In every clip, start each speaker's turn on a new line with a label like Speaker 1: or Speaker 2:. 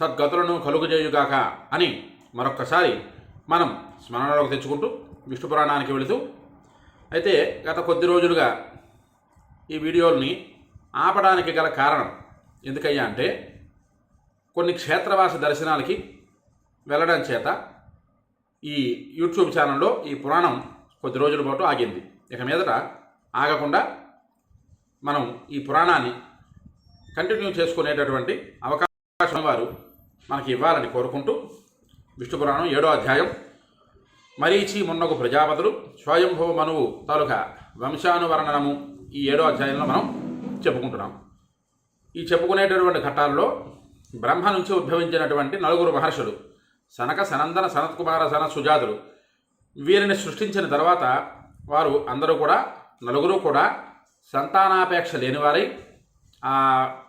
Speaker 1: సద్గతులను కలుగజేయుగాక అని మరొక్కసారి మనం స్మరణలోకి తెచ్చుకుంటూ విష్ణు పురాణానికి వెళుతూ అయితే గత కొద్ది రోజులుగా ఈ వీడియోల్ని ఆపడానికి గల కారణం ఎందుకయ్యా అంటే కొన్ని క్షేత్రవాస దర్శనాలకి వెళ్ళడం చేత ఈ యూట్యూబ్ ఛానల్లో ఈ పురాణం కొద్ది రోజుల పాటు ఆగింది. ఇక మీదట ఆగకుండా మనం ఈ పురాణాన్ని కంటిన్యూ చేసుకునేటటువంటి అవకాశం వారు మనకి ఇవ్వాలని కోరుకుంటూ విష్ణు పురాణం ఏడో అధ్యాయం. మరీచి మున్నగు ప్రజాపతులు స్వయంభవ మనువు తాలూకా వంశానువర్ణనము ఈ ఏడో అధ్యాయంలో మనం చెప్పుకుంటున్నాం. ఈ చెప్పుకునేటటువంటి ఘట్టాల్లో బ్రహ్మ నుంచి ఉద్భవించినటువంటి నలుగురు మహర్షులు సనక సనందన సనత్కుమార సన సుజాతులు వీరిని సృష్టించిన తర్వాత వారు అందరూ కూడా నలుగురు కూడా సంతానాపేక్ష లేనివారై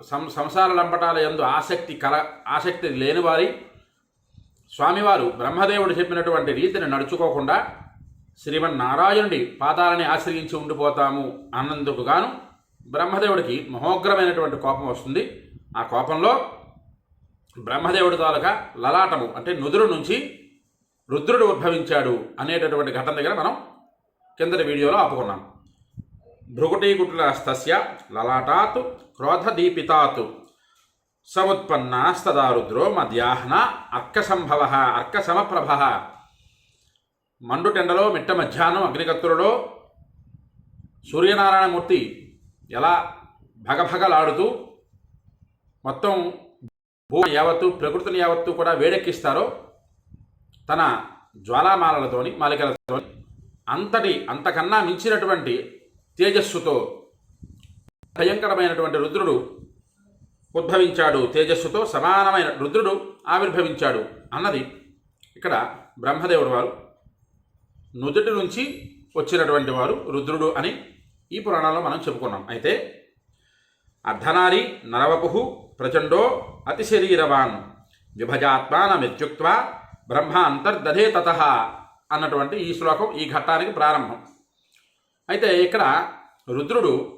Speaker 1: సం సంసార లంపటాల యందు ఆసక్తి కల ఆసక్తి లేనివారి స్వామివారు బ్రహ్మదేవుడు చెప్పినటువంటి రీతిని నడుచుకోకుండా శ్రీమన్నారాయణుడి పాదాలని ఆశ్రయించి ఉండిపోతాము అన్నందుకు గాను బ్రహ్మదేవుడికి మహోగ్రమైనటువంటి కోపం వస్తుంది. ఆ కోపంలో బ్రహ్మదేవుడి తాలూకా లలాటము అంటే నుదురు నుంచి రుద్రుడు ఉద్భవించాడు అనేటటువంటి ఘటన దగ్గర మనం కిందటి వీడియోలో ఆపుకున్నాం. భృగుటీకుటులస్తస్య లలాటాత్ క్రోధదీపితాతు. సముత్పన్నాస్తదారుద్రో మధ్యాహ్న అర్కసంభవ అర్కసమప్రభ. మండుటెండలో మిట్ట మధ్యాహ్నం అగ్నికత్తులలో సూర్యనారాయణమూర్తి ఎలా భగభగలాడుతూ మొత్తం భూ యావత్తు ప్రకృతిని యావత్తు కూడా వేడెక్కిస్తారో తన జ్వాలామాలలతోని మాలికలతో అంతటి అంతకన్నా మించినటువంటి తేజస్సుతో భయంకరమైనటువంటి రుద్రుడు ఉద్భవించాడు. తేజస్సుతో సమానమైన రుద్రుడు ఆవిర్భవించాడు అన్నది ఇక్కడ బ్రహ్మదేవుడు వారు నుదుటి నుంచి వచ్చినటువంటి వారు రుద్రుడు అని ఈ పురాణంలో మనం చెప్పుకున్నాం. అయితే అర్ధనారి నరవపు ప్రచండో అతిశరీరవాన్ విభజాత్మానమిత్యుక్త్వా బ్రహ్మ అంతర్దధే తత అన్నటువంటి ఈ శ్లోకం ఈ ఘట్టానికి ప్రారంభం. అయితే ఇక్కడ రుద్రుడు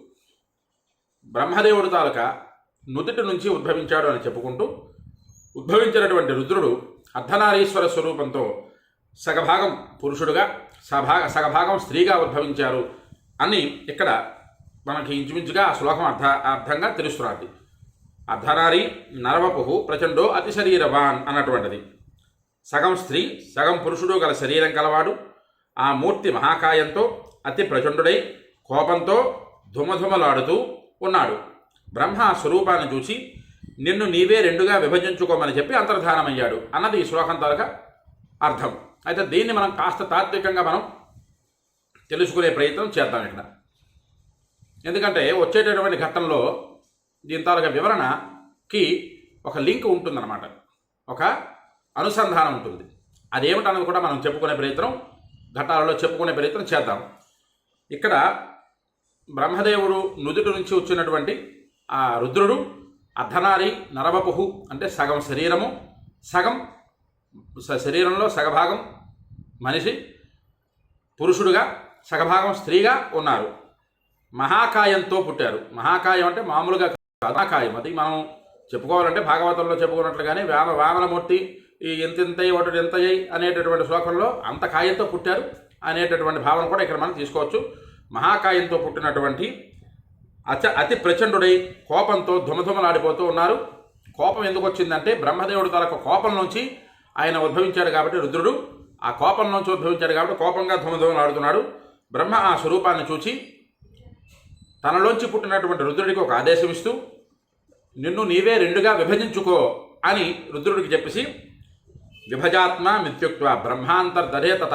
Speaker 1: బ్రహ్మదేవుడు తాలూకా నుదుటి నుంచి ఉద్భవించాడు అని చెప్పుకుంటూ ఉద్భవించినటువంటి రుద్రుడు అర్ధనారీశ్వర స్వరూపంతో సగభాగం పురుషుడుగా సభాగ సగభాగం స్త్రీగా ఉద్భవించారు అని ఇక్కడ మనకి ఇంచుమించుగా ఆ శ్లోకం అర్థ అర్థంగా తెలుస్తున్నది. అర్ధనారి నరవపు ప్రచండో అతి శరీరవాన్ అన్నటువంటిది. సగం స్త్రీ సగం పురుషుడు గల శరీరం కలవాడు. ఆ మూర్తి మహాకాయంతో అతి ప్రచండుడై కోపంతో ధుమధుమలాడుతూ ఉన్నాడు. బ్రహ్మ స్వరూపాన్ని చూసి నిన్ను నీవే రెండుగా విభజించుకోమని చెప్పి అంతర్ధానమయ్యాడు. అన్నది ఈ శ్లోకం తరగ అర్థం. అయితే దీన్ని మనం కాస్త తాత్వికంగా మనం తెలుసుకునే ప్రయత్నం చేద్దాం ఇక్కడ. ఎందుకంటే వచ్చేటటువంటి ఘట్టంలో దీని తాలూకా వివరణకి ఒక లింక్ ఉంటుందన్నమాట. ఒక అనుసంధానం ఉంటుంది. అదేమిటన్నది కూడా మనం చెప్పుకునే ప్రయత్నం ఘట్టాలలో చెప్పుకునే ప్రయత్నం చేద్దాం. ఇక్కడ బ్రహ్మదేవుడు నుదుటి నుంచి వచ్చినటువంటి ఆ రుద్రుడు అర్ధనారి నరవపుహు అంటే సగం శరీరము సగం స- శరీరంలో సగభాగం మనిషి పురుషుడుగా సగభాగం స్త్రీగా ఉన్నారు. మహాకాయంతో పుట్టారు. మహాకాయం అంటే మామూలుగా మహాకాయం అది మనం చెప్పుకోవాలంటే భాగవతంలో చెప్పుకున్నట్లుగానే వేమ వామనమూర్తి ఈ ఎంతెంతయి ఒకటి ఎంతయ్యి అనేటటువంటి శ్లోకంలో అంత కాయంతో పుట్టారు అనేటటువంటి భావన కూడా ఇక్కడ మనం తీసుకోవచ్చు. మహాకాయంతో పుట్టినటువంటి అచ అతి ప్రచండుడై కోపంతో ధుమధుమలాడిపోతూ ఉన్నారు. కోపం ఎందుకు వచ్చిందంటే బ్రహ్మదేవుడు తనకు కోపం నుంచి ఆయన ఉద్భవించాడు కాబట్టి రుద్రుడు ఆ కోపం నుంచి ఉద్భవించాడు కాబట్టి కోపంగా ధుమధుమలాడుతున్నాడు. బ్రహ్మ ఆ స్వరూపాన్ని చూచి తనలోంచి పుట్టినటువంటి రుద్రుడికి ఒక ఆదేశం ఇస్తూ నిన్ను నీవే రెండుగా విభజించుకో అని రుద్రుడికి చెప్పేసి విభజాత్మ మిత్యుక్వ బ్రహ్మాంతర్దధే తత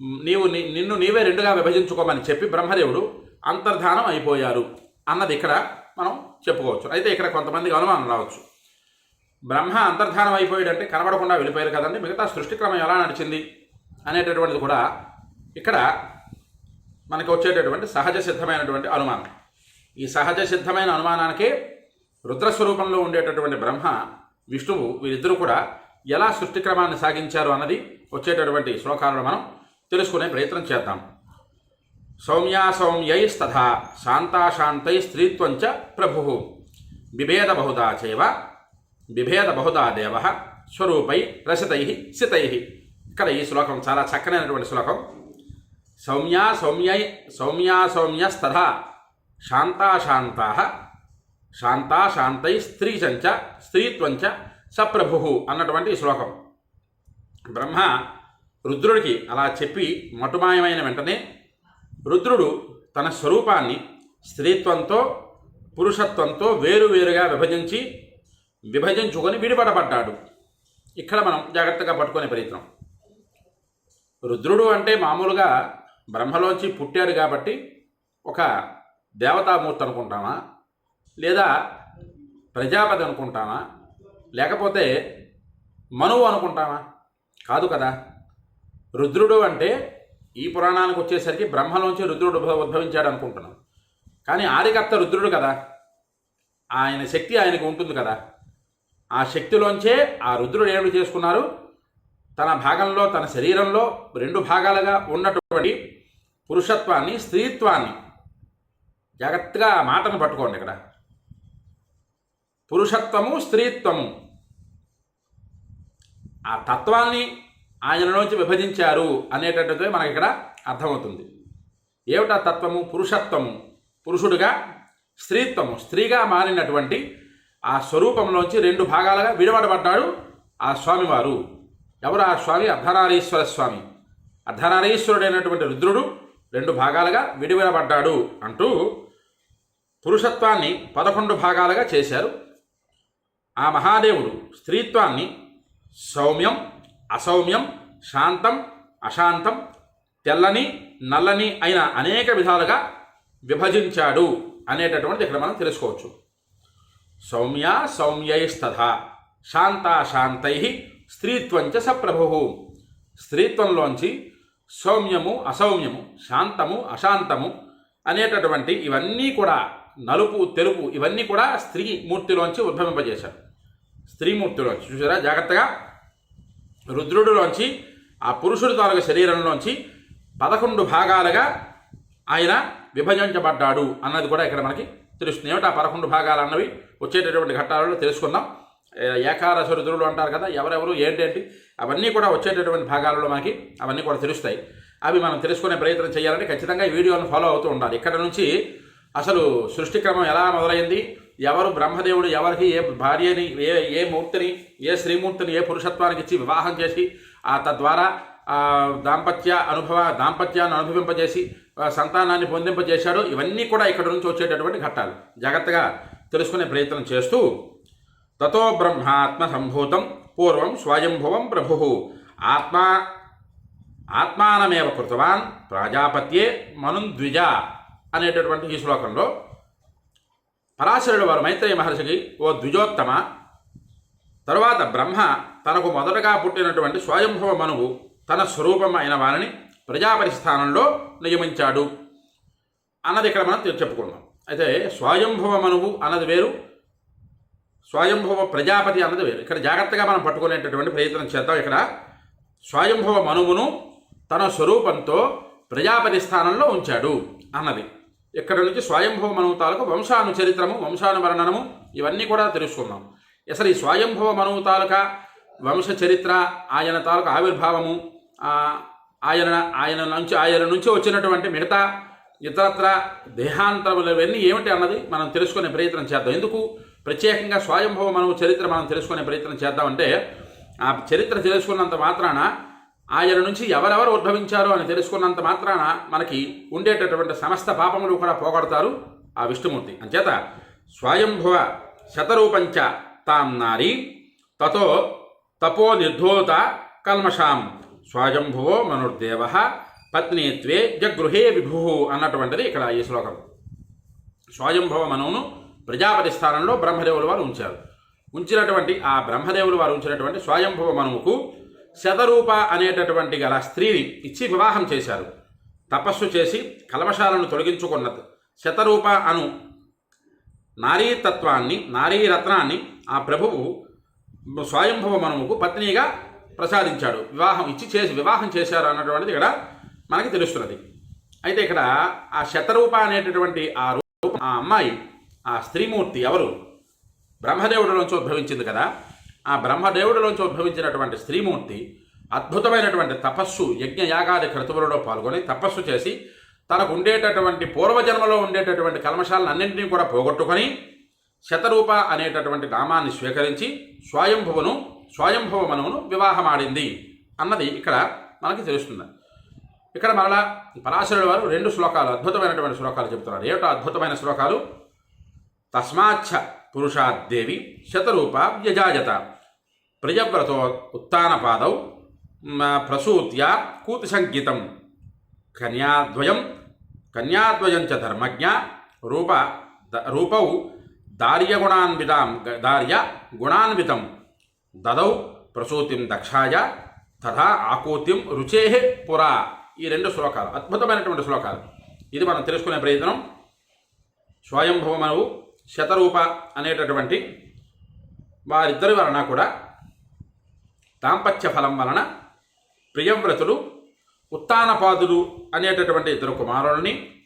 Speaker 1: నీవు ని- నిన్ను నీవే రెండుగా విభజించుకోమని చెప్పి బ్రహ్మదేవుడు అంతర్ధానం అయిపోయారు అన్నది ఇక్కడ మనం చెప్పుకోవచ్చు. అయితే ఇక్కడ కొంతమందికి అనుమానం రావచ్చు. బ్రహ్మ అంతర్ధానం అయిపోయాడంటే కనబడకుండా వెళ్ళిపోయారు కదండి. మిగతా సృష్టిక్రమం ఎలా నడిచింది అనేటటువంటిది కూడా ఇక్కడ మనకు వచ్చేటటువంటి సహజ సిద్ధమైనటువంటి అనుమానం. ఈ సహజ సిద్ధమైన అనుమానానికే రుద్రస్వరూపంలో ఉండేటటువంటి బ్రహ్మ విష్ణువు వీరిద్దరూ కూడా ఎలా సృష్టిక్రమాన్ని సాగించారు అన్నది వచ్చేటటువంటి శ్లోకాలను మనం తెలుసుకునే ప్రయత్నం చేద్దాం. సౌమ్యాసౌమ్యైస్తథా శాంతాశాంతై స్త్రీత్వంచ ప్రభు. బిభేద బహుదా చైవ బిభేద బహుదా దేవ స్వరూపై రసితై సితై. ఇక్కడ ఈ శ్లోకం చాలా చక్కనైనటువంటి శ్లోకం. సౌమ్యా సౌమ్యై సౌమ్యా సౌమ్యస్తథా శాంతాశాంతా శాంతాశాంతై స్త్రీచంచ స్త్రీత్వంచ సప్రభు అన్నటువంటి శ్లోకం. బ్రహ్మ రుద్రుడికి అలా చెప్పి మటుమాయమైన వెంటనే రుద్రుడు తన స్వరూపాన్ని స్త్రీత్వంతో పురుషత్వంతో వేరువేరుగా విభజించి విభజించుకొని విడిపడబడ్డాడు. ఇక్కడ మనం జాగ్రత్తగా పట్టుకునే ప్రయత్నం. రుద్రుడు అంటే మామూలుగా బ్రహ్మలోంచి పుట్టాడు కాబట్టి ఒక దేవతామూర్తి అనుకుంటామా? లేదా ప్రజాపతి అనుకుంటామా? లేకపోతే మనువు అనుకుంటామా? కాదు కదా. రుద్రుడు అంటే ఈ పురాణానికి వచ్చేసరికి బ్రహ్మలోంచి రుద్రుడు ఉద్భవించాడు అనుకుంటున్నాం. కానీ ఆదికర్త రుద్రుడు కదా. ఆయన శక్తి ఆయనకు ఉంటుంది కదా. ఆ శక్తిలోంచే ఆ రుద్రుడు ఏమిటి చేసుకున్నారు? తన భాగంలో తన శరీరంలో రెండు భాగాలుగా ఉన్నటువంటి పురుషత్వాన్ని స్త్రీత్వాన్ని జాగ్రత్తగా ఆ మాటను పట్టుకోండి ఇక్కడ. పురుషత్వము స్త్రీత్వము. ఆ తత్వాన్ని ఆయనలోంచి విభజించారు అనేటట్టుగా మనకి ఇక్కడ అర్థమవుతుంది. ఏమిటా తత్వము? పురుషత్వము. పురుషుడుగా స్త్రీత్వము. స్త్రీగా మారినటువంటి ఆ స్వరూపంలోంచి రెండు భాగాలుగా విడవడబడ్డాడు ఆ స్వామివారు. ఎవరు ఆ స్వామి? అర్ధనారీశ్వర స్వామి. అర్ధనారీశ్వరుడైనటువంటి రుద్రుడు రెండు భాగాలుగా విడివిడబడ్డాడు అంటూ పురుషత్వాన్ని పదకొండు భాగాలుగా చేశారు. ఆ మహాదేవుడు స్త్రీత్వాన్ని సౌమ్యం అసౌమ్యం శాంతం అశాంతం తెల్లని నల్లని అయిన అనేక విధాలుగా విభజించాడు అనేటటువంటిది ఇక్కడ మనం తెలుసుకోవచ్చు. సౌమ్య సౌమ్యైస్తథ శాంతాశాంతై స్త్రీత్వంచ సప్రభు. స్త్రీత్వంలోంచి సౌమ్యము అసౌమ్యము శాంతము అశాంతము అనేటటువంటి ఇవన్నీ కూడా నలుపు తెలుపు ఇవన్నీ కూడా స్త్రీ మూర్తిలోంచి ఉద్భవింపజేశారు. స్త్రీమూర్తిలోంచి చూసారా? జాగ్రత్తగా రుద్రుడిలోంచి ఆ పురుషుడి తాలూకు శరీరంలోంచి పదకొండు భాగాలుగా ఆయన విభజించబడ్డాడు అన్నది కూడా ఇక్కడ మనకి తెలుస్తుంది. ఏమిటి ఆ పదకొండు భాగాలు అన్నవి? వచ్చేటటువంటి ఘట్టాలలో తెలుసుకుందాం. ఏకాదశ రుద్రులు అంటారు కదా ఎవరెవరు ఏంటేంటి? అవన్నీ కూడా వచ్చేటటువంటి భాగాలలో మనకి అవన్నీ కూడా తెలుస్తాయి. అవి మనం తెలుసుకునే ప్రయత్నం చేయాలంటే ఖచ్చితంగా ఈ వీడియోను ఫాలో అవుతూ ఉండాలి. ఇక్కడ నుంచి అసలు సృష్టి క్రమం ఎలా మొదలైంది? ఎవరు బ్రహ్మదేవుడు ఎవరికి ఏ భార్యని ఏ ఏ మూర్తిని ఏ శ్రీమూర్తిని ఏ పురుషత్వానికి ఇచ్చి వివాహం చేసి ఆ తద్వారా దాంపత్య అనుభవ దాంపత్యాన్ని అనుభవింపజేసి సంతానాన్ని పొందింపజేశాడు. ఇవన్నీ కూడా ఇక్కడ నుంచి వచ్చేటటువంటి ఘట్టాలు. జాగ్రత్తగా తెలుసుకునే ప్రయత్నం చేస్తూ తతో బ్రహ్మాత్మ సంభూతం పూర్వం స్వయంభువం ప్రభు. ఆత్మా ఆత్మానమేవ కృతవాన్ ప్రాజాపత్యే మనుద్విజ అనేటటువంటి ఈ శ్లోకంలో పరాశరుడు వారు మైత్రేయ మహర్షికి ఓ ద్విజోత్తమ తరువాత బ్రహ్మ తనకు మొదటగా పుట్టినటువంటి స్వయంభవ మనువు తన స్వరూపం అయిన వారిని ప్రజాపతి స్థానంలో నియమించాడు. అన్నది ఇక్కడ మనం చెప్పుకుందాం. అయితే స్వయంభవ మనువు అన్నది వేరు స్వయంభవ ప్రజాపతి అన్నది వేరు. ఇక్కడ జాగ్రత్తగా మనం పట్టుకునేటటువంటి ప్రయత్నం చేద్దాం. ఇక్కడ స్వయంభవ మనువును తన స్వరూపంతో ప్రజాపతి స్థానంలో ఉంచాడు అన్నది. ఇక్కడ నుంచి స్వయంభవ మనవతాలకు వంశాను చరిత్రము వంశాను వర్ణనము ఇవన్నీ కూడా తెలుసుకుందాం. అసలు ఈ స్వయంభవ మనవతాలక తాలూకా వంశ చరిత్ర ఆయన తాలూకా ఆవిర్భావము ఆయన ఆయన నుంచి ఆయన నుంచి వచ్చినటువంటి మిగతా ఇతరత్ర దేహాంతరములు ఇవన్నీ ఏమిటి అన్నది మనం తెలుసుకునే ప్రయత్నం చేద్దాం. ఎందుకు? ప్రత్యేకంగా స్వయంభవ మనవ చరిత్ర మనం తెలుసుకునే ప్రయత్నం చేద్దామంటే ఆ చరిత్ర తెలుసుకున్నంత మాత్రాన ఆయన నుంచి ఎవరెవరు ఉద్భవించారో అని తెలుసుకున్నంత మాత్రాన మనకి ఉండేటటువంటి సమస్త పాపములు కూడా పోగొడతారు ఆ విష్ణుమూర్తి. అంచేత స్వయంభవ శతరూపంచ తాం నారి తతో తపో నిర్ధోత కల్మషాం స్వయంభువో మనుర్దేవ పత్నిత్వే జగృహే విభు అన్నటువంటిది ఇక్కడ ఈ శ్లోకం. స్వయంభవ మనువును ప్రజాపతి స్థానంలో బ్రహ్మదేవుల వారు ఉంచారు. ఉంచినటువంటి ఆ బ్రహ్మదేవులు వారు ఉంచినటువంటి స్వయంభవ మనువుకు శతరూప అనేటటువంటి గల స్త్రీని ఇచ్చి వివాహం చేశారు. తపస్సు చేసి కల్మషాలను తొలగించుకున్న శతరూప అను నారీతత్వాన్ని నారీరత్నాన్ని ఆ ప్రభువు స్వయంభవ మనముకు పత్నిగా ప్రసాదించాడు. వివాహం ఇచ్చి చేసి వివాహం చేశారు అన్నటువంటిది ఇక్కడ మనకి తెలుస్తున్నది. అయితే ఇక్కడ ఆ శతరూప అనేటటువంటి ఆ రూపం ఆ అమ్మాయి ఆ స్త్రీమూర్తి ఎవరు? బ్రహ్మదేవుడిలోంచి ఉద్భవించింది కదా. ఆ బ్రహ్మదేవుడిలోంచి ఉద్భవించినటువంటి స్త్రీమూర్తి అద్భుతమైనటువంటి తపస్సు యజ్ఞ యాగాది క్రతువులలో పాల్గొని తపస్సు చేసి తనకు ఉండేటటువంటి పూర్వజన్మలో ఉండేటటువంటి కల్మశాలను అన్నింటినీ కూడా పోగొట్టుకొని శతరూప అనేటటువంటి నామాన్ని స్వీకరించి స్వయంభువను స్వయంభవ మనవును వివాహమాడింది అన్నది ఇక్కడ మనకి తెలుస్తుంది. ఇక్కడ మరలా పరాశరుడు వారు రెండు శ్లోకాలు అద్భుతమైనటువంటి శ్లోకాలు చెబుతున్నారు. ఏమిటో అద్భుతమైన శ్లోకాలు? తస్మాచ్చ పురుషాద్దేవి శతరూప వ్యజాయత. ప్రియవ్రతో ఉత్నపాదౌ ప్రసూత్య కూతిసంగీతం కన్యాద్వయం కన్యాద్వయం చ ధర్మజ్ఞ రూప ద- రూపౌ దార్యగుణాన్వితాం దార్య గుణాన్వితం. దదౌ ప్రసూతిం దక్షాయ తథా ఆకూతిం రుచే పురా. ఈ రెండు శ్లోకాలు అద్భుతమైనటువంటి శ్లోకాలు. ఇది మనం తెలుసుకునే ప్రయత్నం. స్వయంభవమనువు శతరూప అనేటటువంటి వారిద్దరి వలన కూడా దాంపత్య ఫలం వలన ప్రియంవ్రతుడు ఉత్తానపాదులు అనేటటువంటి ఇద్దరు కుమారులని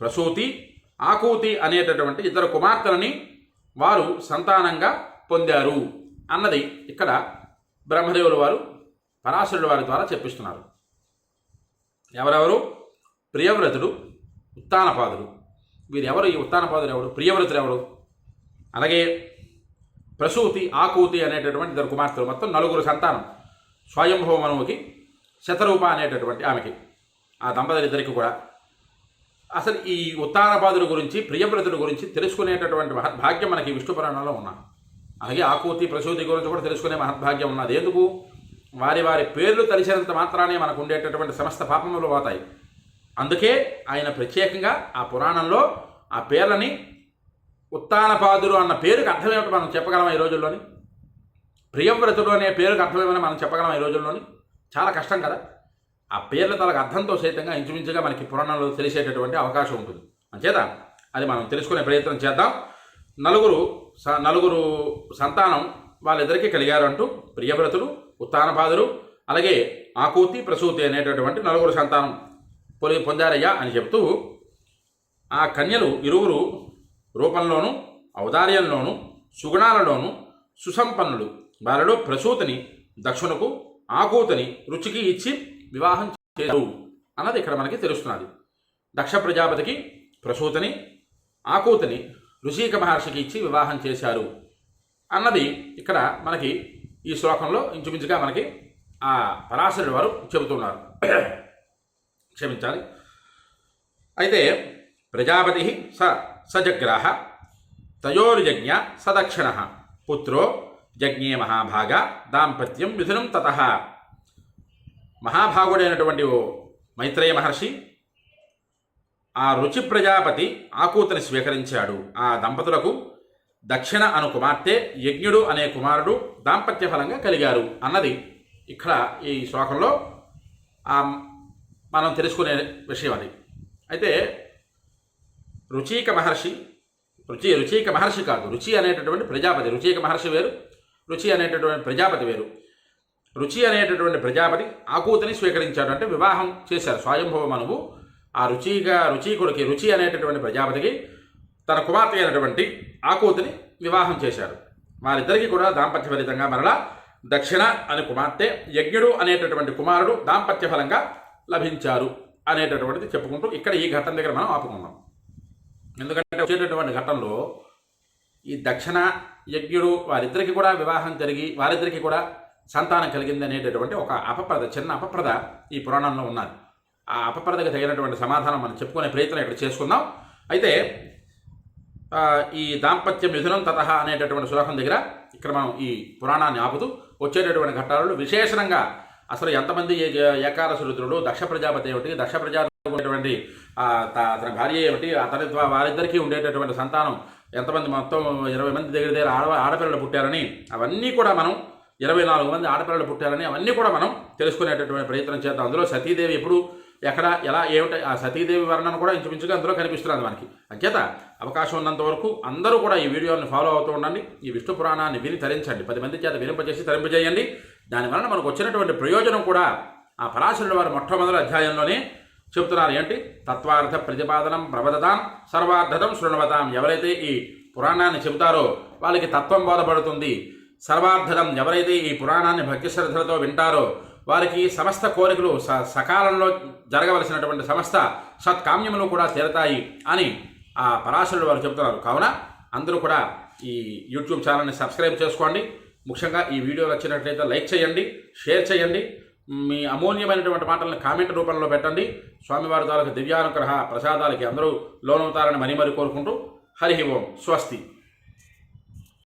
Speaker 1: ప్రసూతి ఆకూతి అనేటటువంటి ఇద్దరు కుమార్తెలని వారు సంతానంగా పొందారు అన్నది ఇక్కడ బ్రహ్మదేవుల వారు పరాశరుడు వారి ద్వారా చెప్పిస్తున్నారు. ఎవరెవరు? ప్రియవ్రతుడు ఉత్తానపాదుడు. వీరెవరు? ఈ ఉత్తానపాదులు ఎవరు? ప్రియవ్రతుడు ఎవరు? అలాగే ప్రసూతి ఆకూతి అనేటటువంటి ఇద్దరు కుమార్తెలు మొత్తం నలుగురు సంతానం. స్వయంభవ మనువుకి శతరూప అనేటటువంటి ఆమెకి ఆ దంపతులిద్దరికి కూడా. అసలు ఈ ఉత్తానపాదుల గురించి ప్రియవ్రతుడి గురించి తెలుసుకునేటటువంటి మహద్భాగ్యం మనకి విష్ణు పురాణంలో ఉన్నాం. అలాగే ఆకూతి ప్రసూతి గురించి కూడా తెలుసుకునే మహద్భాగ్యం ఉన్నది. ఎందుకు? వారి వారి పేర్లు తలిసినంత మాత్రానే మనకు ఉండేటటువంటి సమస్త పాపములు పోతాయి. అందుకే ఆయన ప్రత్యేకంగా ఆ పురాణంలో ఆ పేర్లని ఉత్తానపాదుడు అన్న పేరుకి అర్థమేమిటి మనం చెప్పగలం ఈ రోజుల్లోని? ప్రియవ్రతుడు అనే పేరుకి అర్థమేమని మనం చెప్పగలం ఈ రోజుల్లోని? చాలా కష్టం కదా. ఆ పేర్ల తలకు అర్థంతో సైతంగా ఇంచుమించుగా మనకి పురాణంలో తెలిసేటటువంటి అవకాశం ఉంటుంది. అంచేత అది మనం తెలుసుకునే ప్రయత్నం చేద్దాం. నలుగురు స- నలుగురు సంతానం వాళ్ళిద్దరికీ కలిగారు అంటూ ప్రియవ్రతుడు ఉత్తానపాదుడు అలాగే ఆకూతి ప్రసూతి అనేటటువంటి నలుగురు సంతానం పొలి పొందారయ్యా అని చెప్తూ ఆ కన్యలు ఇరువురు రూపంలోనూ ఔదార్యంలోనూ సుగుణాలలోనూ సుసంపన్నులు వారిలో ప్రసూతిని దక్షునకు ఆకూతని రుచికి ఇచ్చి వివాహం చేశారు అన్నది ఇక్కడ మనకి తెలుస్తున్నది. దక్ష ప్రజాపతికి ప్రసూతిని ఆకూతని ఋషిక మహర్షికి ఇచ్చి వివాహం చేశారు అన్నది ఇక్కడ మనకి ఈ శ్లోకంలో ఇంచుమించుగా మనకి ఆ పరాశరుడు వారు చెబుతున్నారు. క్షమించాలి. అయితే ప్రజాపతి స సజగ్రాహ తయోర్యజ్ఞ సదక్షిణ. పుత్రో యజ్ఞే మహాభాగ దాంపత్యం మిథునం తత. మహాభాగుడైనటువంటి ఓ మైత్రేయ మహర్షి ఆ రుచి ప్రజాపతి ఆకూతని స్వీకరించాడు. ఆ దంపతులకు దక్షిణ అను కుమార్తె యజ్ఞుడు అనే కుమారుడు దాంపత్య ఫలంగా కలిగారు అన్నది ఇక్కడ ఈ శ్లోకంలో ఆ మనం తెలుసుకునే విషయం అది. అయితే రుచీక మహర్షి రుచి రుచీక మహర్షి కాదు. రుచి అనేటటువంటి ప్రజాపతి. రుచీక మహర్షి వేరు రుచి అనేటటువంటి ప్రజాపతి వేరు. రుచి అనేటటువంటి ప్రజాపతి ఆకూతిని స్వీకరించాడు. అంటే వివాహం చేశారు. స్వయంభవ మనువు ఆ రుచిగా రుచీకుడికి రుచి అనేటటువంటి ప్రజాపతికి తన కుమార్తె అయినటువంటి ఆకూతిని వివాహం చేశారు. వారిద్దరికీ కూడా దాంపత్య ఫలితంగా మరలా దక్షిణ అనే కుమార్తె యజ్ఞుడు అనేటటువంటి కుమారుడు దాంపత్య ఫలంగా లభించారు అనేటటువంటిది చెప్పుకుంటూ ఇక్కడ ఈ ఘట్టం దగ్గర మనం ఆపుకుందాం. ఎందుకంటే వచ్చేటటువంటి ఘట్టంలో ఈ దక్షిణ యజ్ఞుడు వారిద్దరికి కూడా వివాహం జరిగి వారిద్దరికి కూడా సంతానం కలిగింది అనేటటువంటి ఒక అపప్రద చిన్న అపప్రద ఈ పురాణంలో ఉన్నది. ఆ అపప్రదకు తగినటువంటి సమాధానం మనం చెప్పుకునే ప్రయత్నం ఇక్కడ చేసుకుందాం. అయితే ఈ దాంపత్య మిథునం తత అనేటటువంటి శ్లోకం దగ్గర ఇక్కడ మనం ఈ పురాణాన్ని ఆపుతూ వచ్చేటటువంటి ఘట్టాలలో విశేషంగా అసలు ఎంతమంది ఏ- ఏకాదశ రుద్రుడు దక్ష ప్రజాపతి ఏమిటి దక్ష ప్రజాపతి ఉన్నటువంటి అతని భార్య ఏమిటి? అతని వారిద్దరికీ ఉండేటటువంటి సంతానం ఎంతమంది? మొత్తం ఇరవై మంది దగ్గర దగ్గర ఆడ ఆడపిల్లలు పుట్టారని అవన్నీ కూడా మనం ఇరవై నాలుగు మంది ఆడపిల్లలు పుట్టారని అవన్నీ కూడా మనం తెలుసుకునేటటువంటి ప్రయత్నం చేద్దాం. అందులో సతీదేవి ఎప్పుడు ఎక్కడ ఎలా ఏమిటి? ఆ సతీదేవి వర్ణన కూడా ఇంచుమించుగా అందులో కనిపిస్తున్నది మనకి. అంచేత అవకాశం ఉన్నంత వరకు అందరూ కూడా ఈ వీడియోని ఫాలో అవుతూ ఉండండి. ఈ విష్ణు పురాణాన్ని విని తరించండి. పది మంది చేత వినింపజేసి తరింపజేయండి. దానివలన మనకు వచ్చినటువంటి ప్రయోజనం కూడా ఆ పరాశరుడు వారి మొట్టమొదటి అధ్యాయంలోనే చెబుతున్నారు ఏంటి? తత్వార్థ ప్రతిపాదనం ప్రబదతాం సర్వార్థతం శృణవతాం. ఎవరైతే ఈ పురాణాన్ని చెబుతారో వాళ్ళకి తత్వం బోధపడుతుంది. సర్వార్థతం ఎవరైతే ఈ పురాణాన్ని భక్తి శ్రద్ధలతో వింటారో వారికి సమస్త కోరికలు స సకాలంలో జరగవలసినటువంటి సమస్త సత్కామ్యములు కూడా తీరతాయి అని ఆ పరాశరుడు వారు చెబుతున్నారు. కావున అందరూ కూడా ఈ యూట్యూబ్ ఛానల్ని సబ్స్క్రైబ్ చేసుకోండి. ముఖ్యంగా ఈ వీడియో నచ్చినట్లయితే లైక్ చేయండి షేర్ చేయండి. మీ అమూల్యమైనటువంటి మాటలను కామెంట్ రూపంలో పెట్టండి. స్వామివారి తాలూకు దివ్యానుగ్రహ ప్రసాదాలకి అందరూ లోనవుతారని మరీ మరీ కోరుకుంటూ హరి ఓం స్వస్తి.